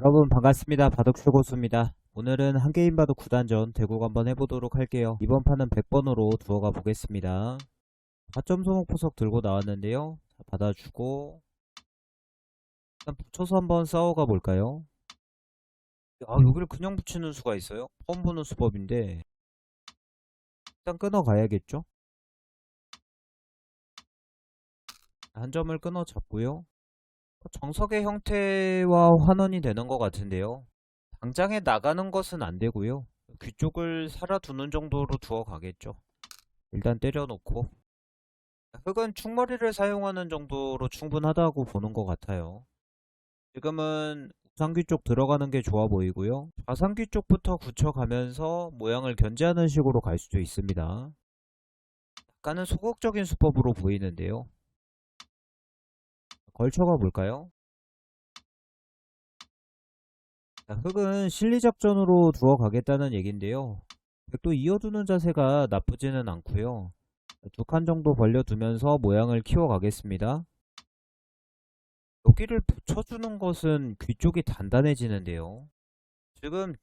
여러분 반갑습니다. 바둑쇼고수입니다. 오늘은 한 게임 바둑 9단전 대국 한번 해보도록 할게요. 이번 판은 100번으로 두어가 보겠습니다. 4점 소목 포석 들고 나왔는데요. 자, 받아주고 일단 붙여서 한번 싸워가 볼까요? 아 여기를 그냥 붙이는 수가 있어요? 처음 보는 수법인데 일단 끊어 가야겠죠? 한 점을 끊어 잡고요. 정석의 형태와 환원이 되는 것 같은데요. 당장에 나가는 것은 안 되고요. 귀 쪽을 살아두는 정도로 두어 가겠죠. 일단 때려놓고 흙은 충머리를 사용하는 정도로 충분하다고 보는 것 같아요. 지금은 우상귀 쪽 들어가는 게 좋아 보이고요. 좌상귀 쪽부터 굳혀가면서 모양을 견제하는 식으로 갈 수도 있습니다. 약간은 소극적인 수법으로 보이는데요. 걸쳐가 볼까요? 자, 흙은 실리작전으로 두어 가겠다는 얘긴데요. 백도 이어두는 자세가 나쁘지는 않고요. 두 칸 정도 벌려두면서 모양을 키워가겠습니다. 여기를 붙여주는 것은 귀 쪽이 단단해지는데요. 지금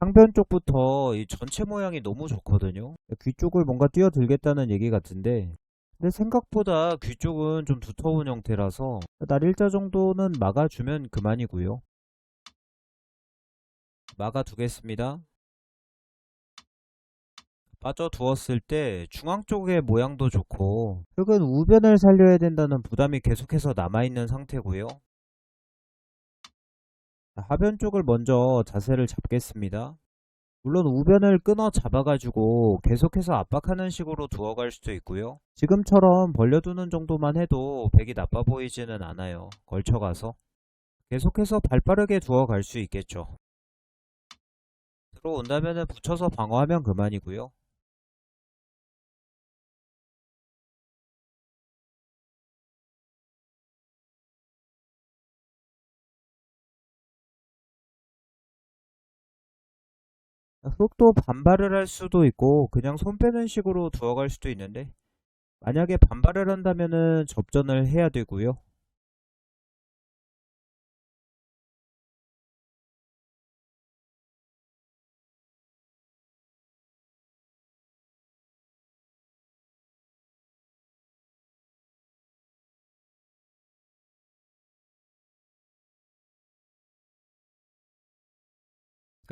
상변 쪽부터 이 전체 모양이 너무 좋거든요. 귀 쪽을 뭔가 뛰어들겠다는 얘기 같은데 근데 생각보다 귀 쪽은 좀 두터운 형태라서 날 일자 정도는 막아주면 그만이고요. 막아두겠습니다. 빠져두었을 때 중앙 쪽의 모양도 좋고 흙은 우변을 살려야 된다는 부담이 계속해서 남아있는 상태고요. 하변 쪽을 먼저 자세를 잡겠습니다. 물론 우변을 끊어 잡아가지고 계속해서 압박하는 식으로 두어갈 수도 있고요. 지금처럼 벌려두는 정도만 해도 백이 나빠 보이지는 않아요. 걸쳐가서. 계속해서 발빠르게 두어갈 수 있겠죠. 들어온다면 붙여서 방어하면 그만이고요. 흙도 반발을 할 수도 있고 그냥 손 빼는 식으로 두어갈 수도 있는데 만약에 반발을 한다면은 접전을 해야 되고요.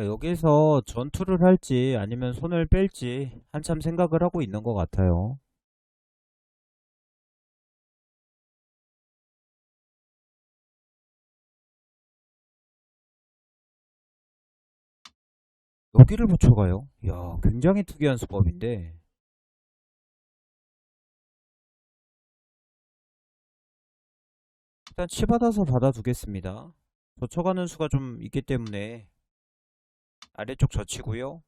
그러니까 여기서 전투를 할지 아니면 손을 뺄지 한참 생각을 하고 있는 것 같아요. 여기를 붙여가요? 이야, 굉장히 특이한 수법인데. 일단 치받아서 받아두겠습니다. 젖혀가는 수가 좀 있기 때문에 아래쪽 젖히고요.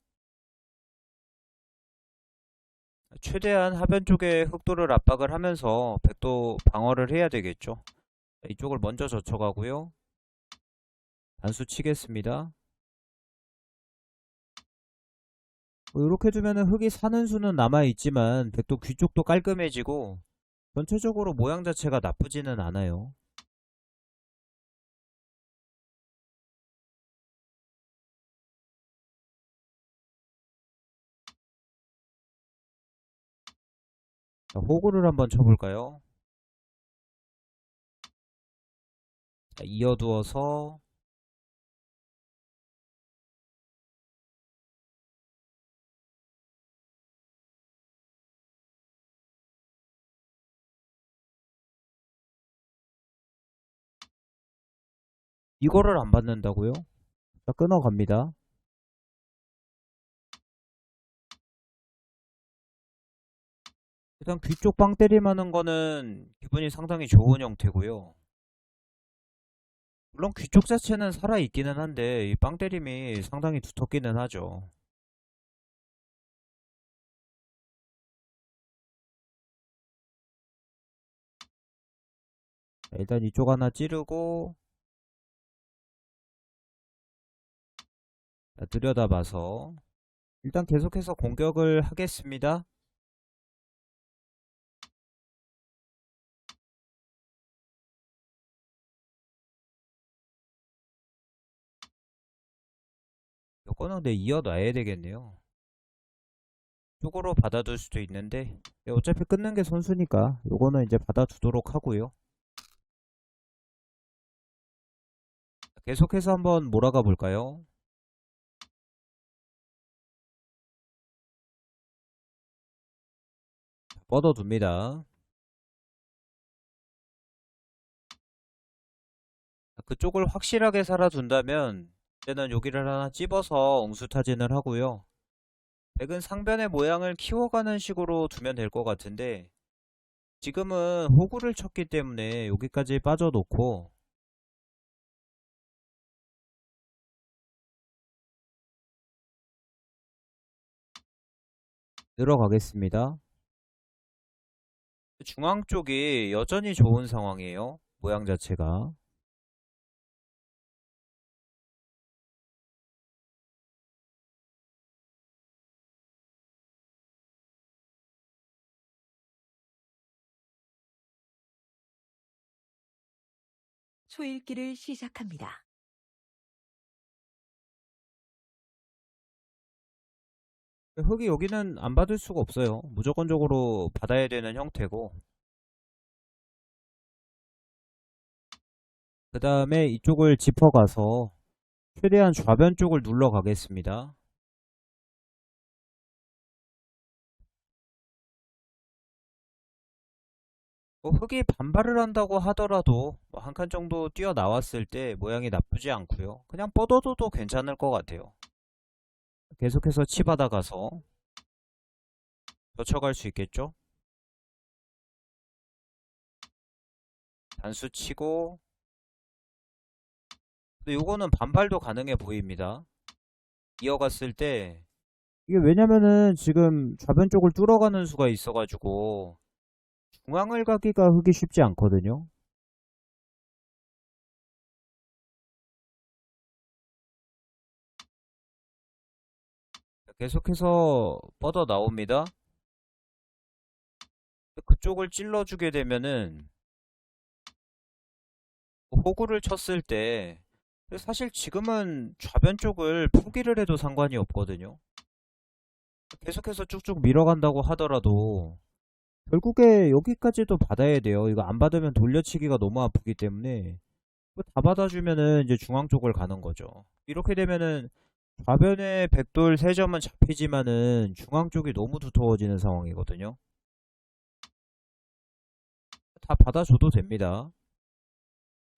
최대한 하변 쪽에 흑도를 압박을 하면서 백도 방어를 해야 되겠죠. 이쪽을 먼저 젖혀가고요. 단수 치겠습니다. 뭐 이렇게 두면은 흙이 사는 수는 남아있지만 백도 귀 쪽도 깔끔해지고 전체적으로 모양 자체가 나쁘지는 않아요. 자, 호구를 한번 쳐볼까요? 자, 이어두어서 이거를 안 받는다고요? 자, 끊어갑니다. 일단 귀 쪽 빵 때림하는 거는 기분이 상당히 좋은 형태고요. 물론 귀 쪽 자체는 살아있기는 한데 이 빵 때림이 상당히 두텁기는 하죠. 자, 일단 이쪽 하나 찌르고 자, 들여다봐서 일단 계속해서 공격을 하겠습니다. 이거는 내 이어놔야 되겠네요. 쪽으로 받아둘 수도 있는데 네, 어차피 끊는 게 선수니까 요거는 이제 받아두도록 하고요. 계속해서 한번 몰아가 볼까요? 뻗어둡니다. 그쪽을 확실하게 살아둔다면 이제는 여기를 하나 찝어서 옹수타진을 하고요. 백은 상변의 모양을 키워가는 식으로 두면 될 것 같은데 지금은 호구를 쳤기 때문에 여기까지 빠져놓고 들어가겠습니다. 중앙 쪽이 여전히 좋은 상황이에요. 모양 자체가. 초읽기를 시작합니다. 흙이 여기는 안 받을 수가 없어요. 무조건적으로 받아야 되는 형태고. 그 다음에 이쪽을 짚어가서 최대한 좌변 쪽을 눌러 가겠습니다. 뭐 흙이 반발을 한다고 하더라도 뭐 한 칸 정도 뛰어나왔을 때 모양이 나쁘지 않고요. 그냥 뻗어둬도 괜찮을 것 같아요. 계속해서 치받아 가서 젖혀갈 수 있겠죠? 단수 치고 근데 요거는 반발도 가능해 보입니다. 이어갔을 때 이게 왜냐면은 지금 좌변 쪽을 뚫어가는 수가 있어가지고 중앙을 가기가 흙이 쉽지 않거든요. 계속해서 뻗어 나옵니다. 그쪽을 찔러주게 되면은 호구를 쳤을 때 사실 지금은 좌변 쪽을 포기를 해도 상관이 없거든요. 계속해서 쭉쭉 밀어간다고 하더라도 결국에 여기까지도 받아야 돼요. 이거 안 받으면 돌려치기가 너무 아프기 때문에 다 받아주면은 이제 중앙 쪽을 가는 거죠. 이렇게 되면은 좌변에 백돌 3점은 잡히지만은 중앙 쪽이 너무 두터워지는 상황이거든요. 다 받아줘도 됩니다.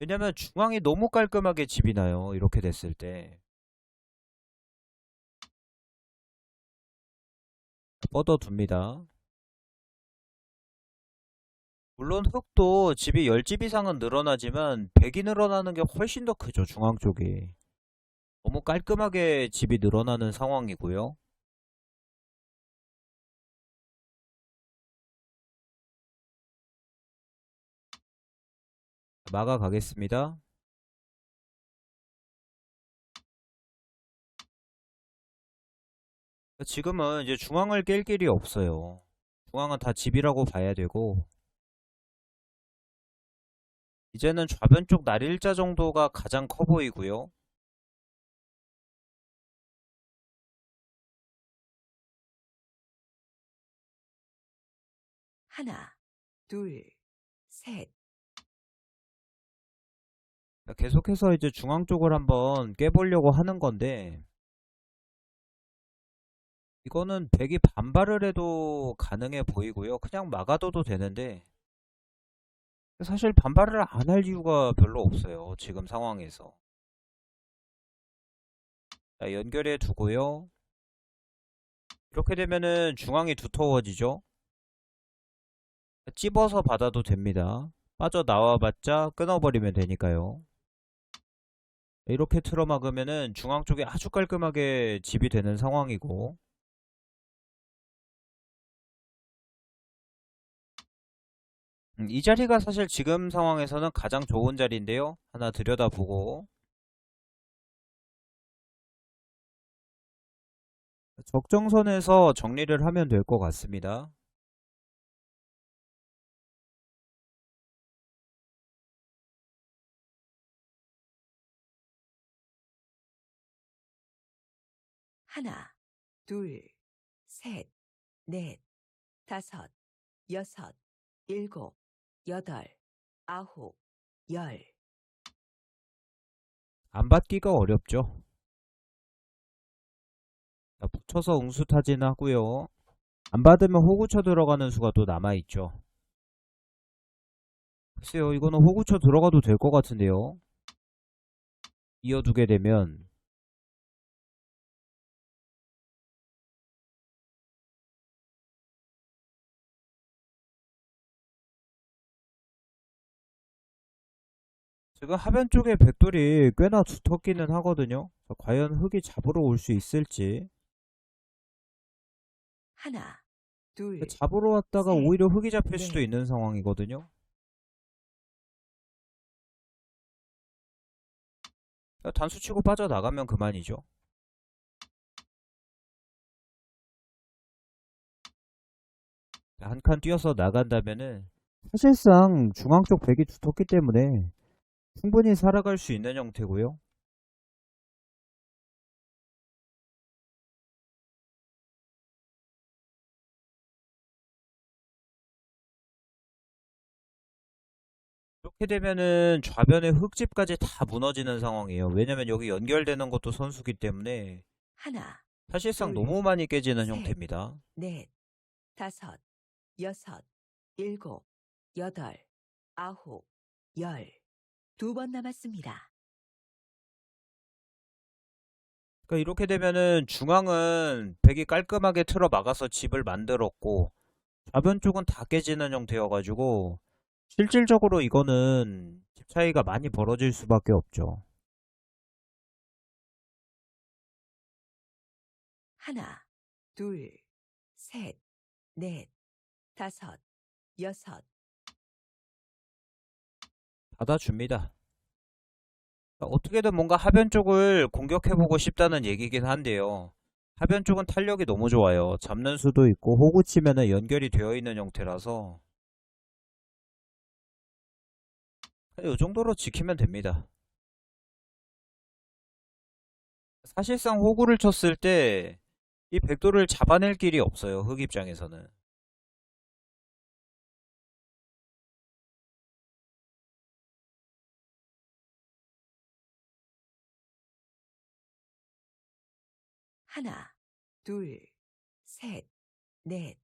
왜냐면 중앙이 너무 깔끔하게 집이 나요. 이렇게 됐을 때. 뻗어둡니다. 물론 흙도 집이 10집 이상은 늘어나지만 100이 늘어나는 게 훨씬 더 크죠. 중앙 쪽이. 너무 깔끔하게 집이 늘어나는 상황이고요. 막아 가겠습니다. 지금은 이제 중앙을 깰 길이 없어요. 중앙은 다 집이라고 봐야 되고 이제는 좌변 쪽 날일자 정도가 가장 커 보이고요. 하나, 둘, 셋. 계속해서 이제 중앙 쪽을 한번 깨보려고 하는 건데 이거는 백이 반발을 해도 가능해 보이고요. 그냥 막아둬도 되는데 사실 반발을 안 할 이유가 별로 없어요. 지금 상황에서. 자, 연결해 두고요. 이렇게 되면은 중앙이 두터워지죠. 찝어서 받아도 됩니다. 빠져나와봤자 끊어버리면 되니까요. 이렇게 틀어막으면은 중앙 쪽이 아주 깔끔하게 집이 되는 상황이고 음, 이 자리가 사실 지금 상황에서는 가장 좋은 자리인데요. 하나 들여다보고 적정선에서 정리를 하면 될 것 같습니다. 하나, 둘, 셋, 넷, 다섯, 여섯, 일곱, 여덟, 아홉, 열. 안 받기가 어렵죠. 자, 붙여서 응수 타진 하고요. 안 받으면 호구쳐 들어가는 수가 또 남아있죠. 글쎄요, 이거는 호구쳐 들어가도 될 것 같은데요. 이어두게 되면 지금 하변 쪽에 백돌이 꽤나 두텁기는 하거든요. 자, 과연 흙이 잡으러 올 수 있을지. 하나, 둘, 잡으러 왔다가 셋, 오히려 흙이 잡힐 수도 넷. 있는 상황이거든요. 자, 단수 치고 빠져나가면 그만이죠. 한 칸 뛰어서 나간다면은 사실상 중앙 쪽 백이 두텁기 때문에 충분히 살아갈 수 있는 형태고요. 이렇게 되면은 좌변의 흙집까지 다 무너지는 상황이에요. 왜냐면 여기 연결되는 것도 선수기 때문에 하나, 사실상 둘, 너무 많이 깨지는 셋. 형태입니다. 넷, 다섯, 여섯, 일곱, 여덟, 아홉, 열. 두 번 남았습니다. 그러니까 이렇게 되면은 중앙은 백이 깔끔하게 틀어 막아서 집을 만들었고 좌변 쪽은 다 깨지는 형태여가지고 실질적으로 이거는 집 차이가 많이 벌어질 수밖에 없죠. 하나, 둘, 셋, 넷, 다섯, 여섯. 받아줍니다. 어떻게든 뭔가 하변 쪽을 공격해보고 싶다는 얘기긴 한데요. 하변 쪽은 탄력이 너무 좋아요. 잡는 수도 있고 호구 치면은 연결이 되어 있는 형태라서 이 정도로 지키면 됩니다. 사실상 호구를 쳤을 때 이 백도를 잡아낼 길이 없어요. 흑 입장에서는. 하나, 둘, 셋, 넷,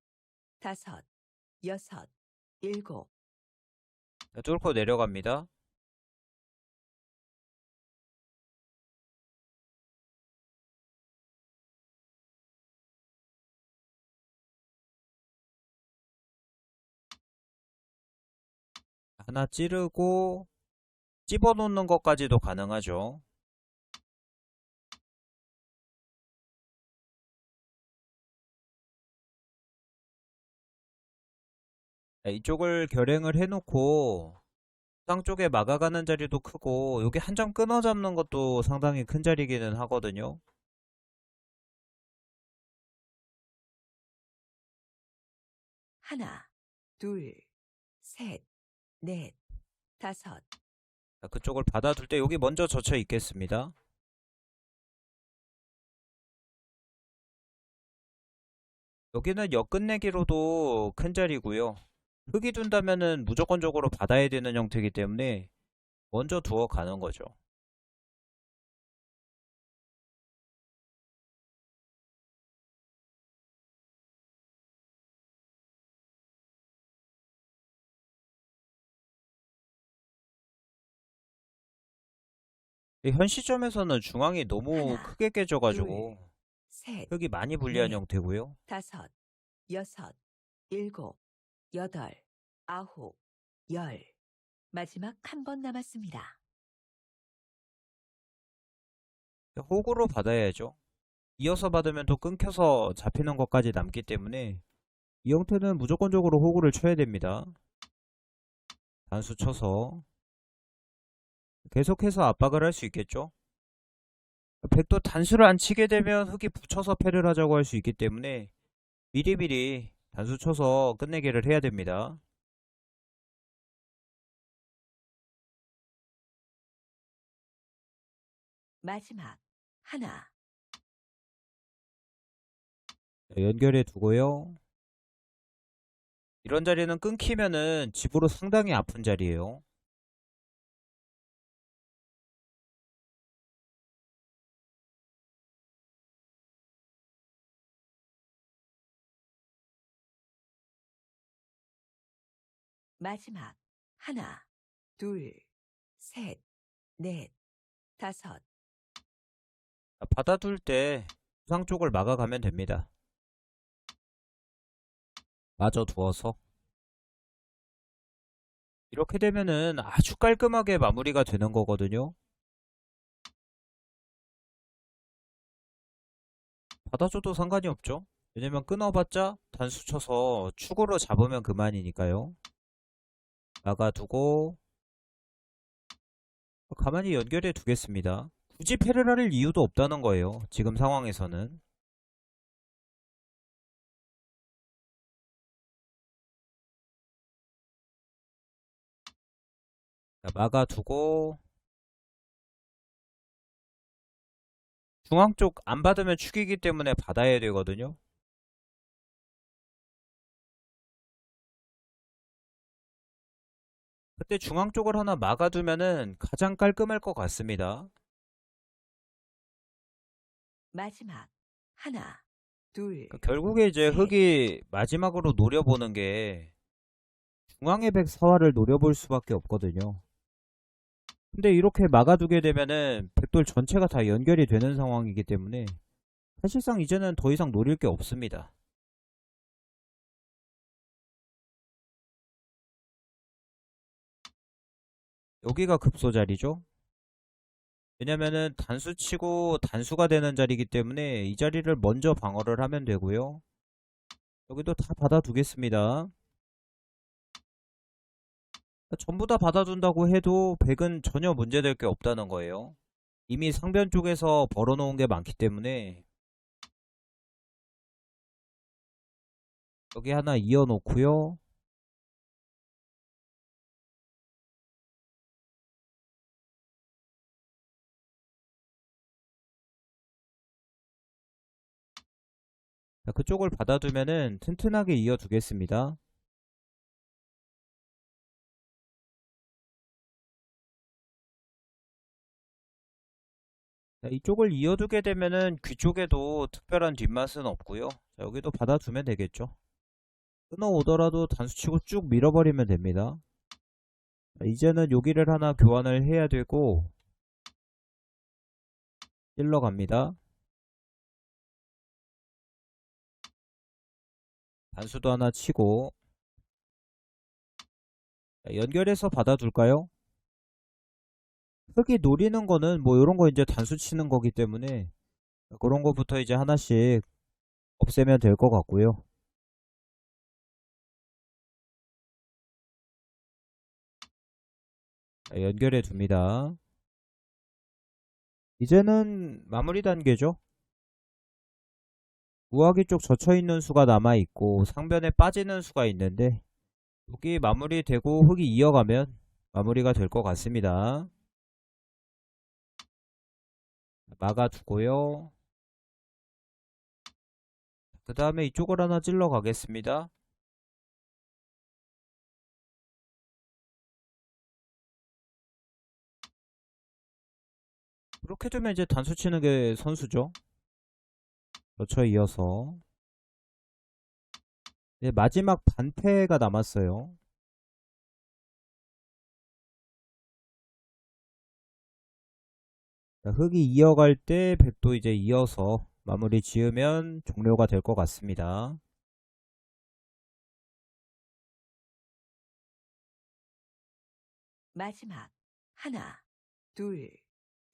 다섯, 여섯, 일곱. 자, 뚫고 내려갑니다. 하나 찌르고 집어놓는 것까지도 가능하죠. 이쪽을 결행을 해놓고 상 쪽에 막아가는 자리도 크고 여기 한 점 끊어 잡는 것도 상당히 큰 자리기는 하거든요. 하나, 둘, 셋, 넷, 다섯. 자, 그쪽을 받아둘 때 여기 먼저 젖혀 있겠습니다. 여기는 역 끝내기로도 큰 자리고요. 흙이 둔다면은 무조건적으로 받아야 되는 형태이기 때문에 먼저 두어 가는 거죠. 이현 시점에서는 중앙이 너무 하나, 크게 깨져가지고 셋, 흙이 많이 불리한 넷. 형태고요. 다섯, 여섯, 일곱, 여덟, 아홉, 열. 마지막 한 번 남았습니다. 호구로 받아야죠. 이어서 받으면 또 끊겨서 잡히는 것까지 남기 때문에 이 형태는 무조건적으로 호구를 쳐야 됩니다. 단수 쳐서 계속해서 압박을 할 수 있겠죠. 백도 단수를 안 치게 되면 흙이 붙여서 패를 하자고 할 수 있기 때문에 미리미리 단수 쳐서 끝내기를 해야 됩니다. 마지막 하나, 자, 연결해 두고요. 이런 자리는 끊기면은 집으로 상당히 아픈 자리예요. 마지막 하나, 둘, 셋, 넷, 다섯. 자, 받아둘 때 부상 쪽을 막아가면 됩니다. 마저 두어서 이렇게 되면은 아주 깔끔하게 마무리가 되는 거거든요. 받아줘도 상관이 없죠. 왜냐면 끊어봤자 단수 쳐서 축으로 잡으면 그만이니까요. 막아두고 가만히 연결해 두겠습니다. 굳이 할 이유도 없다는 거예요. 지금 상황에서는. 자, 막아두고 중앙 쪽 안 받으면 축이기 때문에 받아야 되거든요. 그때 중앙 쪽을 하나 막아두면은 가장 깔끔할 것 같습니다. 마지막 하나, 둘, 그러니까 결국에 이제 셋. 흑이 마지막으로 노려보는 게 중앙의 백 사화를 노려볼 수밖에 없거든요. 근데 이렇게 막아두게 되면은 백돌 전체가 다 연결이 되는 상황이기 때문에 사실상 이제는 더 이상 노릴 게 없습니다. 여기가 급소 자리죠. 왜냐면은 단수 치고 단수가 되는 자리이기 때문에 이 자리를 먼저 방어를 하면 되고요. 여기도 다 받아두겠습니다. 전부 다 받아둔다고 해도 백은 전혀 문제될 게 없다는 거예요. 이미 상변 쪽에서 벌어놓은 게 많기 때문에 여기 하나 이어놓고요. 그쪽을 받아두면은 튼튼하게 이어두겠습니다. 자, 이쪽을 이어두게 되면은 귀 쪽에도 특별한 뒷맛은 없고요. 자, 여기도 받아두면 되겠죠. 끊어오더라도 단수치고 쭉 밀어버리면 됩니다. 자, 이제는 여기를 하나 교환을 해야 되고 찔러 갑니다. 단수도 하나 치고 자, 연결해서 받아둘까요? 흙이 노리는 거는 뭐 이런 거 이제 단수 치는 거기 때문에 그런 거부터 이제 하나씩 없애면 될 것 같고요. 자, 연결해 둡니다. 이제는 마무리 단계죠. 우아기 쪽 젖혀 있는 수가 남아 있고 상변에 빠지는 수가 있는데 여기 마무리되고 흙이 이어가면 마무리가 될 것 같습니다. 막아두고요. 그 다음에 이쪽을 하나 찔러 가겠습니다. 그렇게 되면 이제 단수 치는 게 선수죠. 그렇죠, 이어서. 네, 마지막 반패가 남았어요. 자, 흑이 이어갈 때 백도 이제 이어서 마무리 지으면 종료가 될 것 같습니다. 마지막 하나, 둘,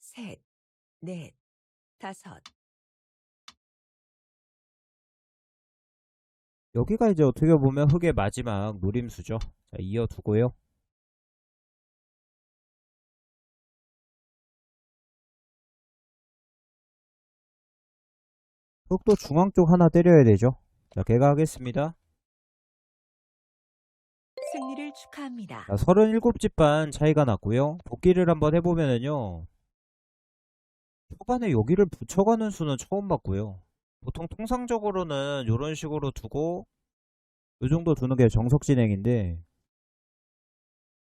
셋, 넷, 다섯. 여기가 이제 어떻게 보면 흑의 마지막 노림수죠. 자, 이어두고요. 흑도 중앙 쪽 하나 때려야 되죠. 자, 개가하겠습니다. 승리를 축하합니다. 자, 37집 반 차이가 났고요. 복귀를 한번 해보면은요. 초반에 여기를 붙여가는 수는 처음 봤고요. 보통 통상적으로는 이런 식으로 두고 이 정도 두는 게 정석 진행인데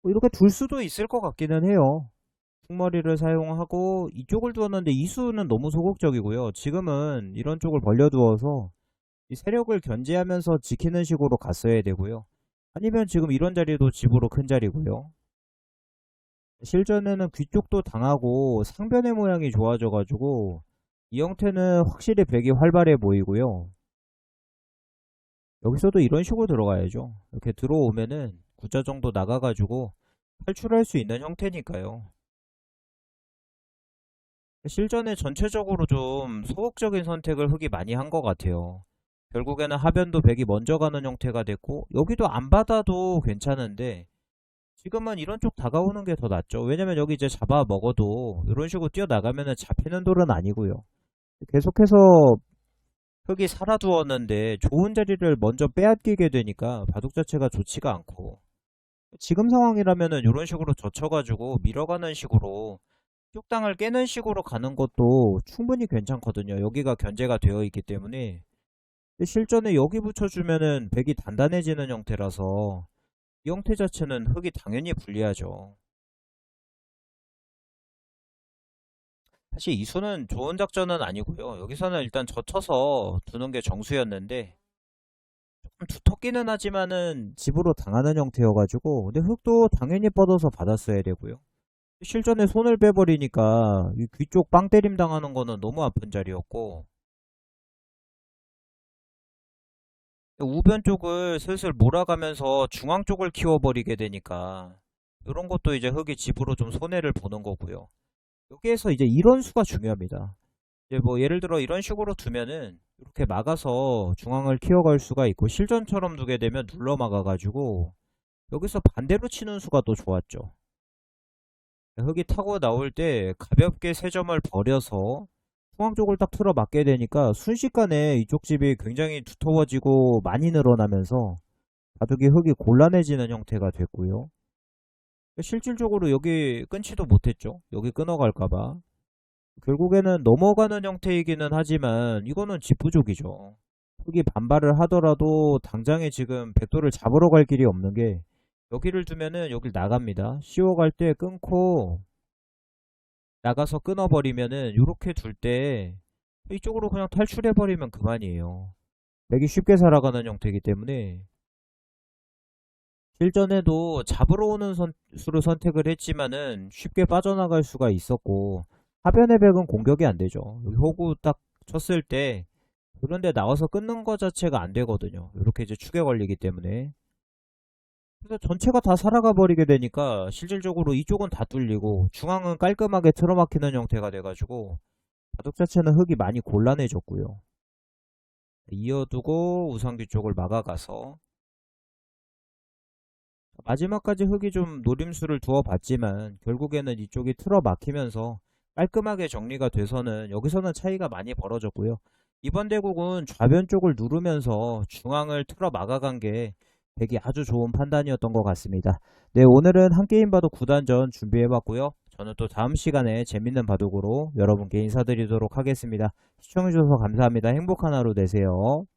뭐 이렇게 둘 수도 있을 것 같기는 해요. 충머리를 사용하고 이쪽을 두었는데 이수는 너무 소극적이고요. 지금은 이런 쪽을 벌려두어서 이 세력을 견제하면서 지키는 식으로 갔어야 되고요. 아니면 지금 이런 자리도 집으로 큰 자리고요. 실전에는 귀 쪽도 당하고 상변의 모양이 좋아져가지고 이 형태는 확실히 백이 활발해 보이고요. 여기서도 이런 식으로 들어가야죠. 이렇게 들어오면은 구자 정도 나가가지고 탈출할 수 있는 형태니까요. 실전에 전체적으로 좀 소극적인 선택을 흑이 많이 한 것 같아요. 결국에는 하변도 백이 먼저 가는 형태가 됐고 여기도 안 받아도 괜찮은데 지금은 이런 쪽 다가오는 게 더 낫죠. 왜냐면 여기 이제 잡아 먹어도 이런 식으로 뛰어나가면은 잡히는 돌은 아니고요. 계속해서 흙이 살아두었는데 좋은 자리를 먼저 빼앗기게 되니까 바둑 자체가 좋지가 않고 지금 상황이라면은 이런 식으로 젖혀가지고 밀어가는 식으로 쪽당을 깨는 식으로 가는 것도 충분히 괜찮거든요. 여기가 견제가 되어 있기 때문에 실전에 여기 붙여주면은 백이 단단해지는 형태라서 이 형태 자체는 흙이 당연히 불리하죠. 사실 이수는 좋은 작전은 아니고요. 여기서는 일단 젖혀서 두는 게 정수였는데 조금 두텁기는 하지만은 집으로 당하는 형태여가지고 근데 흙도 당연히 뻗어서 받았어야 되고요. 실전에 손을 빼버리니까 이 귀 쪽 빵 때림 당하는 거는 너무 아픈 자리였고 우변 쪽을 슬슬 몰아가면서 중앙 쪽을 키워버리게 되니까 이런 것도 이제 흙이 집으로 좀 손해를 보는 거고요. 여기에서 이제 이런 수가 중요합니다. 이제 뭐 예를 들어 이런 식으로 두면은 이렇게 막아서 중앙을 키워갈 수가 있고 실전처럼 두게 되면 눌러 막아가지고 여기서 반대로 치는 수가 또 좋았죠. 흙이 타고 나올 때 가볍게 세 점을 버려서 중앙 쪽을 딱 틀어 막게 되니까 순식간에 이쪽 집이 굉장히 두터워지고 많이 늘어나면서 바둑이 흙이 곤란해지는 형태가 됐고요. 실질적으로 여기 끊지도 못했죠. 여기 끊어갈까봐. 결국에는 넘어가는 형태이기는 하지만 이거는 집부족이죠. 흙이 반발을 하더라도 당장에 지금 백도를 잡으러 갈 길이 없는 게 여기를 두면은 여길 나갑니다. 씌워갈 때 끊고 나가서 끊어버리면은 이렇게 둘 때 이쪽으로 그냥 탈출해버리면 그만이에요. 맥이 쉽게 살아가는 형태이기 때문에 실전에도 잡으러 오는 선수로 선택을 했지만은 쉽게 빠져나갈 수가 있었고 하변의 백은 공격이 안 되죠. 여기 호구 딱 쳤을 때 그런데 나와서 끊는 것 자체가 안 되거든요. 이렇게 이제 축에 걸리기 때문에 그래서 전체가 다 살아가 버리게 되니까 실질적으로 이쪽은 다 뚫리고 중앙은 깔끔하게 틀어막히는 형태가 돼가지고 바둑 자체는 흙이 많이 곤란해졌고요. 이어두고 우상귀 쪽을 막아가서 마지막까지 흙이 좀 노림수를 두어 봤지만 결국에는 이쪽이 틀어 막히면서 깔끔하게 정리가 돼서는 여기서는 차이가 많이 벌어졌고요. 이번 대국은 좌변 쪽을 누르면서 중앙을 틀어 막아간 게 되게 아주 좋은 판단이었던 것 같습니다. 네, 오늘은 한 게임 바둑 9단전 준비해봤고요. 저는 또 다음 시간에 재밌는 바둑으로 여러분께 인사드리도록 하겠습니다. 시청해주셔서 감사합니다. 행복한 하루 되세요.